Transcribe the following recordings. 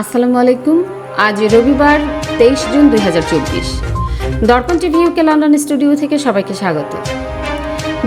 আসসালামু আলাইকুম। আজ রবিবার, তেইশ জুন দুই হাজার চব্বিশ। দর্পণ টিভি ইউকে লন্ডন স্টুডিও থেকে সবাইকে স্বাগত।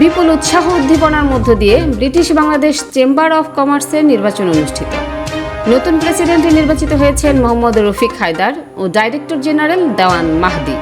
বিপুল উৎসাহ উদ্দীপনার মধ্য দিয়ে ব্রিটিশ বাংলাদেশ চেম্বার অফ কমার্সের নির্বাচন অনুষ্ঠিত। নতুন প্রেসিডেন্ট নির্বাচিত হয়েছেন মোহাম্মদ রফিক হায়দার ও ডাইরেক্টর জেনারেল দেওয়ান মাহদি।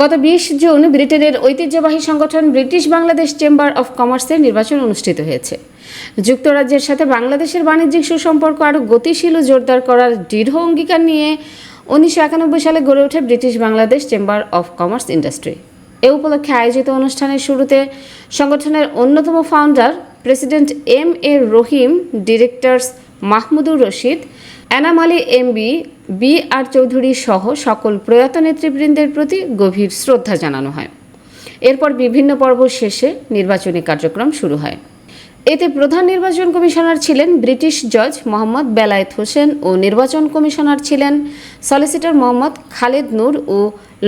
গত বিশ জুন ব্রিটেনের ঐতিহ্যবাহী সংগঠন ব্রিটিশ বাংলাদেশ চেম্বার অফ কমার্সের নির্বাচন অনুষ্ঠিত হয়েছে। যুক্তরাজ্যের সাথে বাংলাদেশের বাণিজ্যিক সুসম্পর্ক আরও গতিশীল ও জোরদার করার দৃঢ় অঙ্গীকার নিয়ে উনিশশো একানব্বই সালে গড়ে ওঠে British Bangladesh chamber of commerce industry. এ উপলক্ষে আয়োজিত অনুষ্ঠানের শুরুতে সংগঠনের অন্যতম founder president M A Rahim, directors Mahmudur Rashid Enam Ali MB B R Chowdhury সহ সকল প্রয়াত নেতৃবৃন্দের প্রতি গভীর শ্রদ্ধা জানানো হয়। এরপর বিভিন্ন পর্ব শেষে নির্বাচনী কার্যক্রম শুরু হয়। এতে প্রধান নির্বাচন কমিশনার ছিলেন ব্রিটিশ জজ মোহাম্মদ বেলায়েত হোসেন ও নির্বাচন কমিশনার ছিলেন সলিসিটর মোহাম্মদ খালেদ নূর ও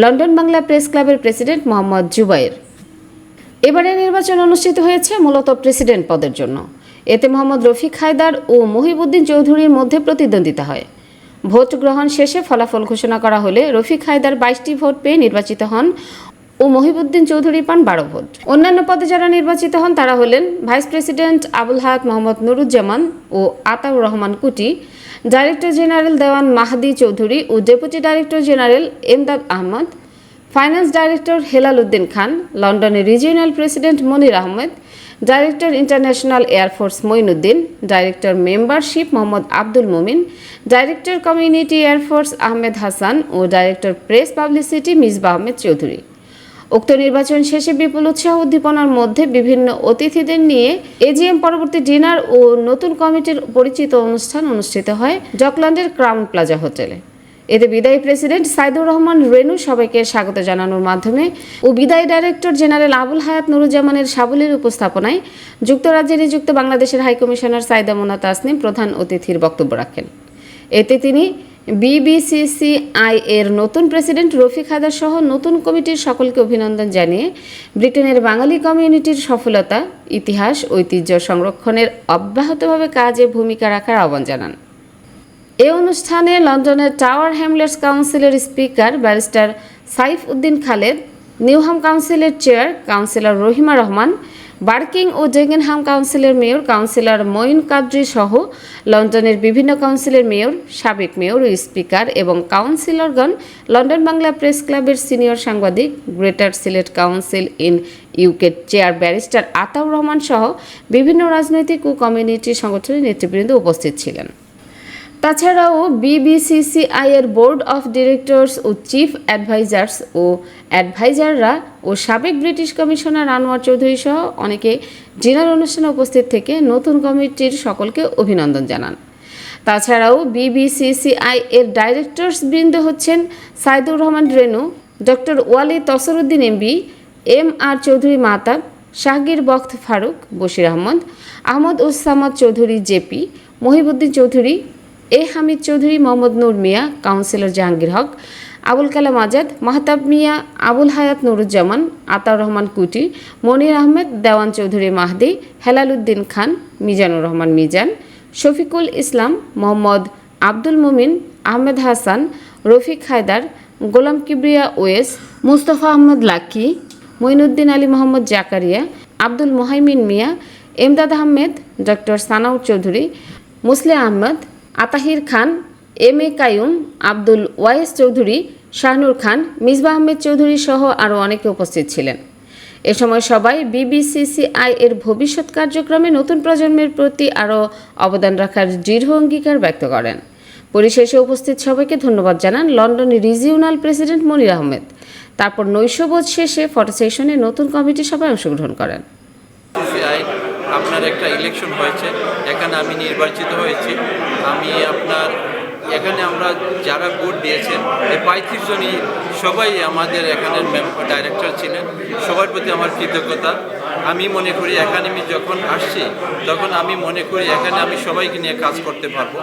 লন্ডন বাংলা প্রেস ক্লাবের প্রেসিডেন্ট মোহাম্মদ জুবাইর। এবারে নির্বাচন অনুষ্ঠিত হয়েছে মূলত প্রেসিডেন্ট পদের জন্য। এতে মোহাম্মদ রফিক হায়দার ও মহিবুদ্দিন চৌধুরীর মধ্যে প্রতিদ্বন্দ্বিতা হয়। ভোট গ্রহণ শেষে ফলাফল ঘোষণা করা হলে রফিক হায়দার বাইশটি ভোট পেয়ে নির্বাচিত হন ও মহিবুদ্দিন চৌধুরী পান বারো ভোট। অন্যান্য পদে যারা নির্বাচিত হন তারা হলেন ভাইস প্রেসিডেন্ট আবুল হায়াত মোহাম্মদ নুরুজ্জামান ও আতাউর রহমান কুটি, ডাইরেক্টর জেনারেল দেওয়ান মাহাদি চৌধুরী ও deputy director general Emdad Ahmad, finance director Helal Uddin Khan, লন্ডনের regional president Monir Ahmed director international air force Moinuddin director membership Mohammad Abdul Momin director community air force Ahmed Hasan ও director press publicity Misba Ahmed Chowdhury উক্ত নির্বাচন শেষে বিপুল উৎসাহ উদ্দীপনার মধ্যে বিভিন্ন অতিথিদের নিয়ে এজিএম পরবর্তী ডিনার ও নতুন কমিটির পরিচিত অনুষ্ঠান অনুষ্ঠিত হয় জকল্যান্ডের ক্রাউন প্লাজা হোটেলে। এতে বিদায়ী প্রেসিডেন্ট সাইদুর রহমান রেনু সবাইকে স্বাগত জানানোর মাধ্যমে ও বিদায়ী ডাইরেক্টর জেনারেল আবুল হায়াত নুরুজ্জামানের সাবলীর উপস্থাপনায় যুক্তরাজ্যে নিযুক্ত বাংলাদেশের হাইকমিশনার সাইদা মোনা তাসনিম প্রধান অতিথির বক্তব্য রাখেন। এতে তিনি বিবিসিসিআই এর নতুন প্রেসিডেন্ট রফিক হায়দার সহ নতুন কমিটির সকলকে অভিনন্দন জানিয়ে ব্রিটেনের বাঙালি কমিউনিটির সফলতা, ইতিহাস, ঐতিহ্য সংরক্ষণের অব্যাহতভাবে কাজে ভূমিকা রাখার আহ্বান জানান। এ অনুষ্ঠানে লন্ডনের টাওয়ার হ্যামলেটস কাউন্সিলের speaker barrister Saif Uddin Khaled, Newham কাউন্সিলের chair councillor Rahima Rahman, Barking ও জেগেনহাম কাউন্সিলের মেয়র কাউন্সিলর মঈন কাদ্রি সহ লন্ডনের বিভিন্ন কাউন্সিলের মেয়র, সাবেক মেয়র ও স্পিকার এবং কাউন্সিলরগণ লন্ডন বাংলা প্রেস ক্লাবের সিনিয়র সাংবাদিক, Greater Sylhet council in UK chair barrister Ataur Rahman সহ বিভিন্ন রাজনৈতিক ও কমিউনিটি সংগঠনের নেতৃবৃন্দ উপস্থিত ছিলেন। তাছাড়াও বিবিসিসিআই এর বোর্ড অফ ডিরেক্টরস ও চিফ অ্যাডভাইজার্স ও অ্যাডভাইজাররা ও সাবেক ব্রিটিশ কমিশনার আনোয়ার চৌধুরী সহ অনেকে ডিনার অনুষ্ঠানে উপস্থিত থেকে নতুন কমিটির সকলকে অভিনন্দন জানান। তাছাড়াও বিবিসিসিআই এর ডাইরেক্টরস বৃন্দ হচ্ছেন Saidur Rahman Renu doctor Wali Tasruddin MB M R Chowdhury Matab Shahgir Bakht Faruk, Bashir Ahmad Ahmad Usamad Chowdhury JP Mohibuddin Chowdhury A Hamid Chowdhury, Mohammad Noor Miah, councillor Jahangir Haque, Abul Kalam Azad, Mahtab Miah, Abul Hayat Nuruzzaman, Ataur Rahman কুটি, মনির আহমেদ, দেওয়ান চৌধুরী মাহদি হেলাল উদ্দিন খান, Mizanur Rahman Mizan, Shafiqul Islam, Mohammad Abdul Mumin, Ahmed Hasan, Rafiq Haider, Golam Kibria Wais, Mustafa Ahmad Lucky, Mainuddin Ali Mohammad Zakaria, Abdul Mohaimin Mia, Emdad Ahmed, doctor Sanaur Chowdhury Musle Ahmad Atahir Khan, M A Kayum, Abdul Wais Chowdhury, Shahnur Khan Misba Ahmed Chowdhury সহ আরও অনেকে উপস্থিত ছিলেন। এ সময় সবাই BBCCI এর ভবিষ্যৎ কার্যক্রমে নতুন প্রজন্মের প্রতি আরও অবদান রাখার দৃঢ় অঙ্গীকার ব্যক্ত করেন। পরিশেষে উপস্থিত সবাইকে ধন্যবাদ জানান London regional president Monir Ahmed. তারপর নৈশবোধ শেষে ফটো সেশনে নতুন কমিটি সভায় অংশগ্রহণ করেন। আপনার একটা ইলেকশন হয়েছে, এখানে আমি নির্বাচিত হয়েছি। আমি আপনার, এখানে আমরা যারা ভোট দিয়েছেন, এই পঁয়ত্রিশ জনই সবাই আমাদের এখানের ডাইরেক্টর ছিলেন। সবার প্রতি আমার কৃতজ্ঞতা। আমি মনে করি এখানে আমি যখন আসছি, তখন আমি মনে করি এখানে আমি সবাইকে নিয়ে কাজ করতে পারব।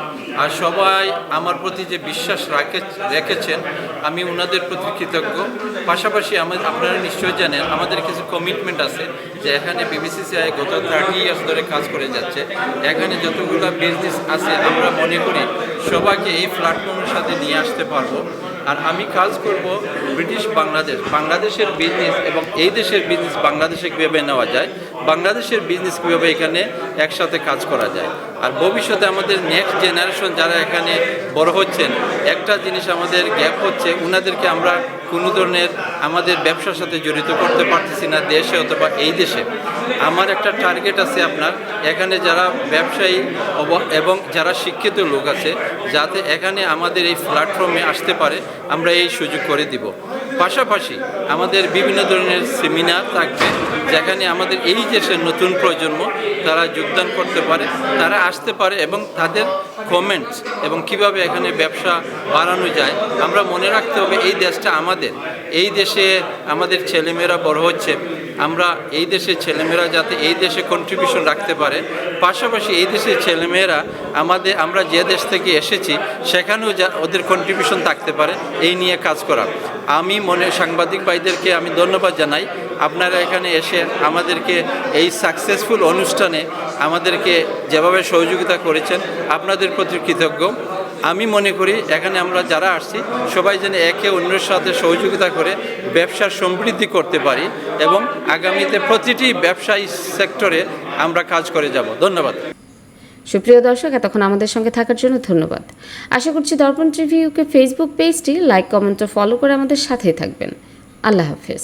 আর সবাই আমার প্রতি যে বিশ্বাস রাখে, রেখেছেন, আমি ওনাদের প্রতি কৃতজ্ঞ। পাশাপাশি আমাদের আপনারা নিশ্চয়ই জানেন, আমাদের কিছু কমিটমেন্ট আছে যে এখানে বিবিসিসিআই গত থার্টি ইয়ার্স ধরে কাজ করে যাচ্ছে। এখানে যতগুলো বিজনেস আছে, আমরা মনে করি সবাইকে এই প্ল্যাটফর্মের সাথে নিয়ে আসতে পারব। আর আমি কাজ করব ব্রিটিশ বাংলাদেশ। বাংলাদেশের বিজনেস এবং এই দেশের বিজনেস বাংলাদেশে কীভাবে নেওয়া যায়, বাংলাদেশের বিজনেস কীভাবে এখানে একসাথে কাজ করা যায়। আর ভবিষ্যতে আমাদের নেক্সট জেনারেশন যারা এখানে বড় হচ্ছেন, একটা জিনিস আমাদের গ্যাপ হচ্ছে ওনাদেরকে আমরা কোনো ধরনের আমাদের ব্যবসার সাথে জড়িত করতে পারতেছি না দেশে অথবা এই দেশে। আমার একটা টার্গেট আছে আপনার, এখানে যারা ব্যবসায়ী এবং যারা শিক্ষিত লোক আছে, যাতে এখানে আমাদের এই প্ল্যাটফর্মে আসতে পারে আমরা এই সুযোগ করে দিব। পাশাপাশি আমাদের বিভিন্ন ধরনের সেমিনার থাকবে, যেখানে আমাদের এই দেশের নতুন প্রজন্ম, তারা যোগদান করতে পারে, তারা আসতে পারে এবং তাদের কমেন্টস এবং কীভাবে এখানে ব্যবসা বাড়ানো যায়, আমরা মনে রাখতে হবে এই দেশটা আমাদের। এই দেশে আমাদের ছেলেমেয়েরা বড় হচ্ছে আমরা এই দেশের ছেলেমেয়েরা যাতে এই দেশে কন্ট্রিবিউশন রাখতে পারে, পাশাপাশি এই দেশের ছেলেমেয়েরা আমাদের, আমরা যে দেশ থেকে এসেছি, সেখানেও যা, ওদের কন্ট্রিবিউশন থাকতে পারে, এই নিয়ে কাজ করা। আমি মনে, সাংবাদিক ভাইদেরকে আমি ধন্যবাদ জানাই। আপনারা এখানে এসে আমাদেরকে এই সাকসেসফুল অনুষ্ঠানে আমাদেরকে যেভাবে সহযোগিতা করেছেন, আপনাদের প্রতি কৃতজ্ঞ। আমি মনে করি এখানে আমরা যারা আসছি, সবাই যেন একে অন্যের সাথে সহযোগিতা করে ব্যবসার সমৃদ্ধি করতে পারি এবং আগামীতে প্রতিটি ব্যবসায়ী সেক্টরে আমরা কাজ করে যাব। ধন্যবাদ। সুপ্রিয় দর্শক, এতক্ষণ আমাদের সঙ্গে থাকার জন্য ধন্যবাদ। আশা করছি দর্পণ রিভিউকে ফেসবুক পেজটি লাইক, কমেন্ট ও ফলো করে আমাদের সাথেই থাকবেন। আল্লাহ হাফেজ।